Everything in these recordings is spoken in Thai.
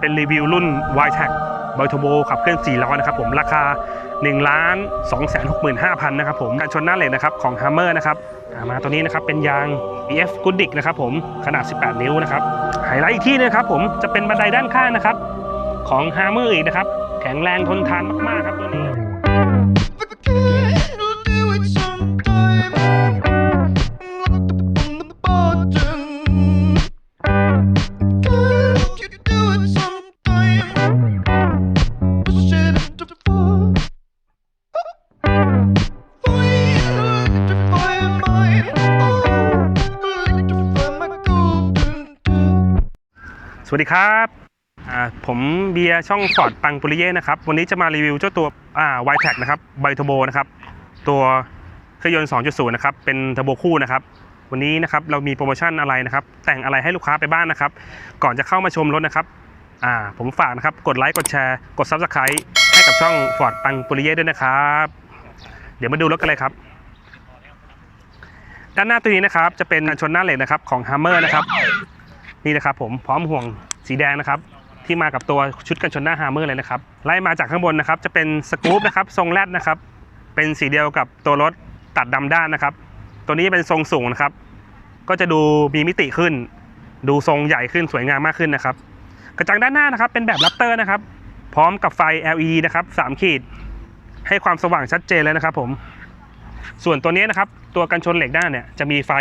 เป็นรีวิวรุ่น y t e c บ i t u r b o ขับเคลื่อน4ล้อนะครับผมราคา1ล้าน2 6 5 0 0 0นะครับผมการชนหน้าเหล็กนะครับของ Hammer นะครับามาตัวนี้นะครับเป็นยาง BF g o o d i c นะครับผมขนาด 18 นิ้วนะครับไฮไลท์อีกที่นะครับผมจะเป็นบันไดด้านข้างนะครับของ Hammer อีกนะครับ แข็งแรงทนทานมากๆครับตัวนี้ สวัสดีครับผมเบียร์ช่องฟอร์ดปังปุริเย่นะครับ วันนี้จะมารีวิวเจ้าตัวอ่า y t e c นะครับไบทโบนะครับ ตัวเครื่องยนต์ 2.0 นะครับ เป็นทโบคู่นะครับ วันนี้นะครับเรามีโปรโมชั่นอะไรนะครับ แต่งอะไรให้ลูกค้าไปบ้างนะครับ ก่อนจะเข้ามาชมรถนะครับอ่าผมฝากนะครับ กดไลค์ กดแชร์ กด Subscribe ให้กับช่องฟอร์ดปังปุริเย่ด้วยนะครับ เดี๋ยวมาดูรถกันเลยครับ ด้านหน้าตัวนี้นะครับ จะเป็นชนหน้าเหล็กนะครับของ Hammer นะครับ นี่นะครับผมพร้อมห่วงสีแดงนะครับ ที่มากับตัวชุดกันชนหน้าฮาร์เมอร์เลยนะครับไล่มาจากข้างบนนะครับ จะเป็นสกู๊ปนะครับทรงแรดนะครับ เป็นสีเดียวกับตัวรถตัดดำด้านนะครับ ตัวนี้เป็นทรงสูงนะครับ ก็จะดูมีมิติขึ้น ดูทรงใหญ่ขึ้นสวยงามมากขึ้นนะครับ กระจังด้านหน้านะครับเป็นแบบลัปเตอร์นะครับ พร้อมกับไฟ LED นะครับ3ขีด ให้ความสว่างชัดเจนเลยนะครับผมส่วนตัวนี้นะครับ ตัวกันชนเหล็กด้านเนี่ยจะมีไฟ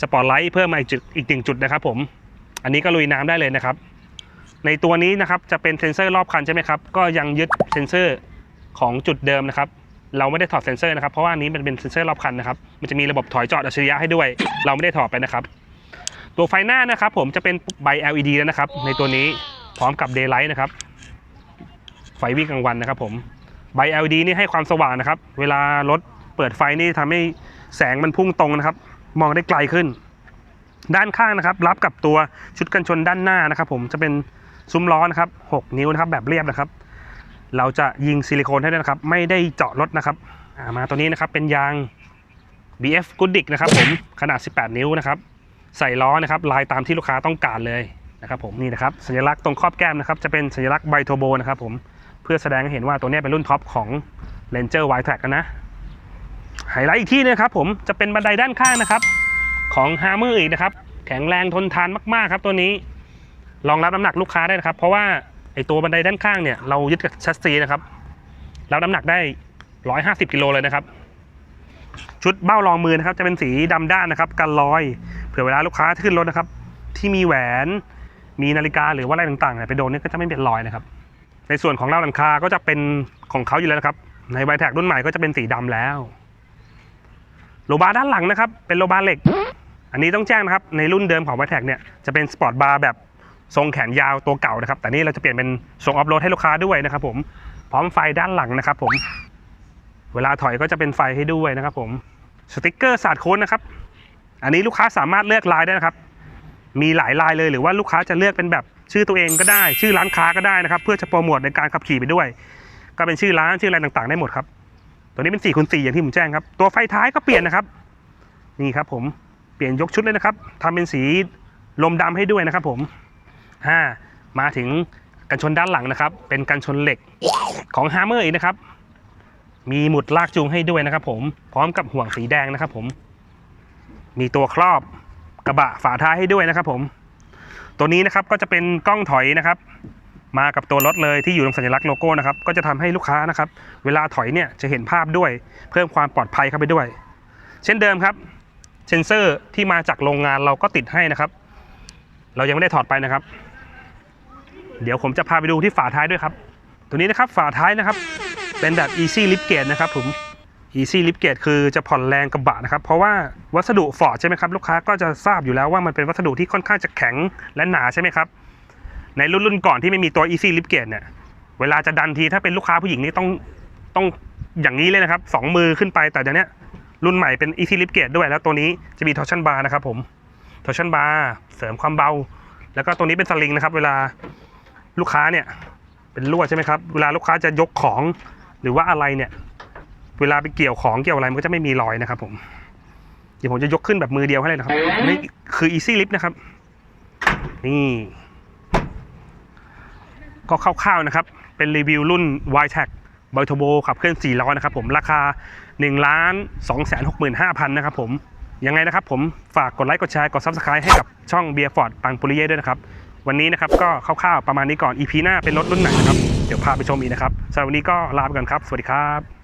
สปอตไลท์เพิ่มมาอีกจุดอีกหนึ่งจุดนะครับผมอันนี้ก็ลุยน้ำได้เลยนะครับ ในตัวนี้นะครับจะเป็นเซ็นเซอร์รอบคันใช่ไหมครับก็ยังยึดเซ็นเซอร์ของจุดเดิมนะครับเราไม่ได้ถอดเซ็นเซอร์นะครับเพราะว่านี้มันเป็นเซ็นเซอร์รอบคันนะครับมันจะมีระบบถอยจอดอัจฉริยะให้ด้วย เราไม่ได้ถอดไปนะครับ ตัวไฟหน้านะครับ ผมจะเป็นใบ LED แล้วนะครับ ในตัวนี้พร้อมกับ Daylight นะครับ ไฟวิ่งกลางวันนะครับ ผมใบ LED นี่ให้ความสว่างนะครับ เวลารถเปิดไฟนี่ทำให้แสงมันพุ่งตรงนะครับ มองได้ไกลขึ้น ด้านข้างนะครับ รับกับตัวชุดกันชนด้านหน้านะครับ ผมจะเป็นซุ้มล้อนะครับ 6 นิ้วนะครับ แบบเรียบนะครับ เราจะยิงซิลิโคนให้ด้วยนะครับ ไม่ได้เจาะรถนะครับามาตัวนี้นะครับเป็นยาง BF Goodrich นะครับ ผมขนาด 18 นิ้วนะครับ ใส่ล้อนะครับ ลายตามที่ลูกค้าต้องการเลยนะครับ ผมนี่นะครับสัญลักษณ์ตรงครอบแก้มนะครับ จะเป็นสัญลักษณ์ไบโทโบนะครับ ผมเพื่อแสดงให้เห็นว่าตัวนี้เป็นรุ่นท็อปของ Ranger y t r a c กันนะ ไฮไลท์อีกที่นึงครับผมจะเป็นบันไดด้านข้างนะครับ ของ Hammer อีกนะครับ แข็งแรงทนทานมากๆครับตัวนี้รองรับน้ำหนักลูกค้าได้นะครับ เพราะว่าไอตัวบันไดด้านข้างเนี่ยเรายึดกับชัสซีนะครับรับน้ำหนักได้ 150กิโลเลยนะครับ ชุดเบ้ารองมือนะครับ จะเป็นสีดำด้านนะครับกันรอยเผื่อเวลาลูกค้าขึ้นรถนะครับ ที่มีแหวนมีนาฬิกาหรือว่าอะไรต่างๆไปโดนเนี่ยก็จะไม่เป็นรอยนะครับ ในส่วนของเราหลังคาก็จะเป็นของเขาอยู่แล้วนะครับ ในไบแท็กรุ่นใหม่ก็จะเป็นสีดำแล้ว โลบาร์ด้านหลังนะครับ เป็นโลบาร์เหล็ก อันนี้ต้องแจ้งนะครับ ในรุ่นเดิมของ v i t e c เนี่ย จะเป็นสปอร์ตบาร์แบบทรงแขนยาวตัวเก่านะครับ แต่นี่เราจะเปลี่ยนเป็นทรงออฟโรดให้ลูกค้าด้วยนะครับผม พร้อมไฟด้านหลังนะครับผม เวลาถอยก็จะเป็นไฟให้ด้วยนะครับผม สติกเกอร์สาดโค้ดนะครับ อันนี้ลูกค้าสามารถเลือกลายได้นะครับ มีหลายลายเลยหรือว่าลูกค้าจะเลือกเป็นแบบชื่อตัวเองก็ได้ ชื่อร้านค้าก็ได้นะครับ เพื่อจะโปรโมทในการขับขี่ไปด้วย ก็เป็นชื่อร้านชื่ออะไรต่างๆ ได้หมดครับ ตัวนี้เป็น4คูณ4อย่างที่ผมแจ้งครับ ตัวไฟท้ายก็เปลี่ยนนะครับ นี่ครับผม เปลี่ยนยกชุดเลยนะครับทำเป็นสีลมดำให้ด้วยนะครับ ผมห้ามาถึงกันชนด้านหลังนะครับ เป็นกันชนเหล็กของ Hammer อีกนะครับ มีหมุดลากจูงให้ด้วยนะครับ ผม พร้อมกับห่วงสีแดงนะครับ ผม มีตัวครอบกระบะฝาท้ายให้ด้วยนะครับ ผม ตัวนี้นะครับก็จะเป็นกล้องถอยนะครับ มากับตัวรถเลยที่อยู่ตรงสัญลักษณ์โลโก้นะครับก็จะทำให้ลูกค้านะครับเวลาถอยเนี่ยจะเห็นภาพด้วย เพิ่มความปลอดภัยเข้าไปด้วย เช่นเดิมครับเซนเซอร์ที่มาจากโรงงานเราก็ติดให้นะครับ เรายังไม่ได้ถอดไปนะครับ เดี๋ยวผมจะพาไปดูที่ฝาท้ายด้วยครับตัวนี้นะครับฝาท้ายนะครับ เป็นแบบ easy lift gate นะครับผม easy lift gate คือจะผ่อนแรงกระบะนะครับเพราะว่าวัสดุฟอร์ดใช่ไหมครับลูกค้าก็จะทราบอยู่แล้วว่ามันเป็นวัสดุที่ค่อนข้างจะแข็งและหนาใช่ไหมครับ ในรุ่นรุ่นก่อนที่ไม่มีตัว easy lift gate เนี่ย เวลาจะดันทีถ้าเป็นลูกค้าผู้หญิงนี่ต้องต้องอย่างนี้เลยนะครับสองมือขึ้นไปแต่เดี๋ยวนี้รุ่นใหม่เป็น easy lift gate ด้วยแล้วตัวนี้จะมี torsion bar นะครับผม torsion bar เสริมความเบา แล้วก็ตัวนี้เป็นสลิงนะครับ เวลาลูกค้าเนี่ย เป็นลวดใช่ไหมครับ เวลาลูกค้าจะยกของ หรือว่าอะไรเนี่ย เวลาไปเกี่ยวของเกี่ยวอะไรมันก็จะไม่มีรอยนะครับ ผม เดี๋ยวผมจะยกขึ้นแบบมือเดียวให้เลยนะครับนี่คือ easy lift นะครับ นี่ ก็คร่าวๆนะครับ เป็นรีวิวรุ่น y t e c บอยทโบขับเคลื่อน4ล้อนะครับผมราคา1ล้าน2 6 5 0 0 0นะครับผมยังไงนะครับผมฝากกดไลค์กดแชร์กด Subscribe ให้กับช่องเบียร์ฟอร์ดปังปุริเย่ด้วยนะครับ วันนี้นะครับก็คร่าวๆประมาณนี้ก่อน EP หน้าเป็นรถรุ่นไหนนะครับ เดี๋ยวพาไปชมอีกนะครับสำหรับวันนี้ก็ลาไปก่อนครับ สวัสดีครับ